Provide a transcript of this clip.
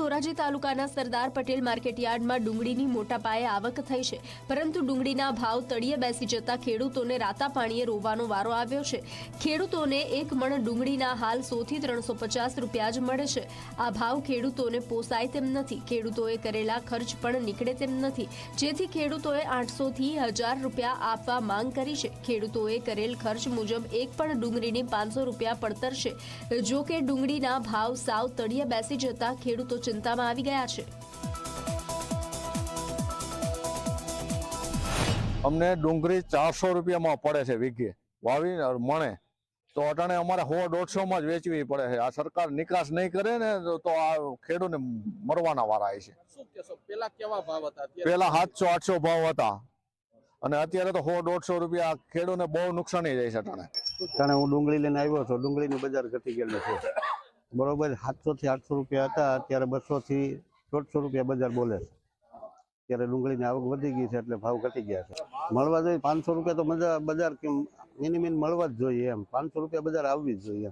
ધોરાજી તાલુકાના સરદાર પટેલ માર્કેટયાર્ડમાં ડુંગળીની મોટા પાયે આવક થઈ છે. પરંતુ ડુંગળીના ભાવ તળિયે બેસી જતા ખેડૂતોને રાતા પાણીએ રોવાનો વારો આવ્યો છે. ખેડૂતોને એક મણ ડુંગળીના હાલ સોથી ત્રણસો પચાસ રૂપિયા જ મળે છે. આ ભાવ ખેડૂતોને પોસાય તેમ નથી. ખેડૂતોએ કરેલા ખર્ચ પણ નીકળે તેમ નથી. જેથી ખેડૂતોએ આઠસોથી હજાર રૂપિયા આપવા માંગ કરી છે. ખેડૂતોએ કરેલ ખર્ચ મુજબ એક પણ ડુંગળીની પાંચસો રૂપિયા પડતર છે. જો કે ડુંગળીના ભાવ સાવ તળિયે બેસી જતા ખેડૂતો ચિંતામાં આવી ગયા છે અમને ડુંગળી ચારસો રૂપિયામાં પડે છે વીઘે. વાવી મણે. તો અટાણે અમારે સો દોઢસોમાં જ વેચવી પડે છે. આ સરકાર નિકાસ નહીં કરે ને તો- આ ખેડૂતને મરવાના વારા છે. પેલા કેવા ભાવ હતા? પેલા સાતસો આઠસો ભાવ હતા. અને અત્યારે તો સો દોઢસો રૂપિયા ખેડૂતને બહુ નુકસાની જાય છે અટાણે. અટાણે હું ડુંગળી લઈને આવ્યો છું. ડુંગળીનું બજાર ઘટી ગયેલું છે. બરોબર સાતસો થી આઠસો રૂપિયા હતા, અત્યારે બસો થી દોઢસો રૂપિયા બજાર બોલે છે. ત્યારે ડુંગળીની આવક વધી ગઈ છે એટલે ભાવ ઘટી ગયા છે. મળવા જોઈએ, પાંચસો રૂપિયા તો મજા બજાર કેમ મિનિમિન મળવા જ જોઈએ એમ. પાંચસો રૂપિયા બજાર આવવી જ જોઈએ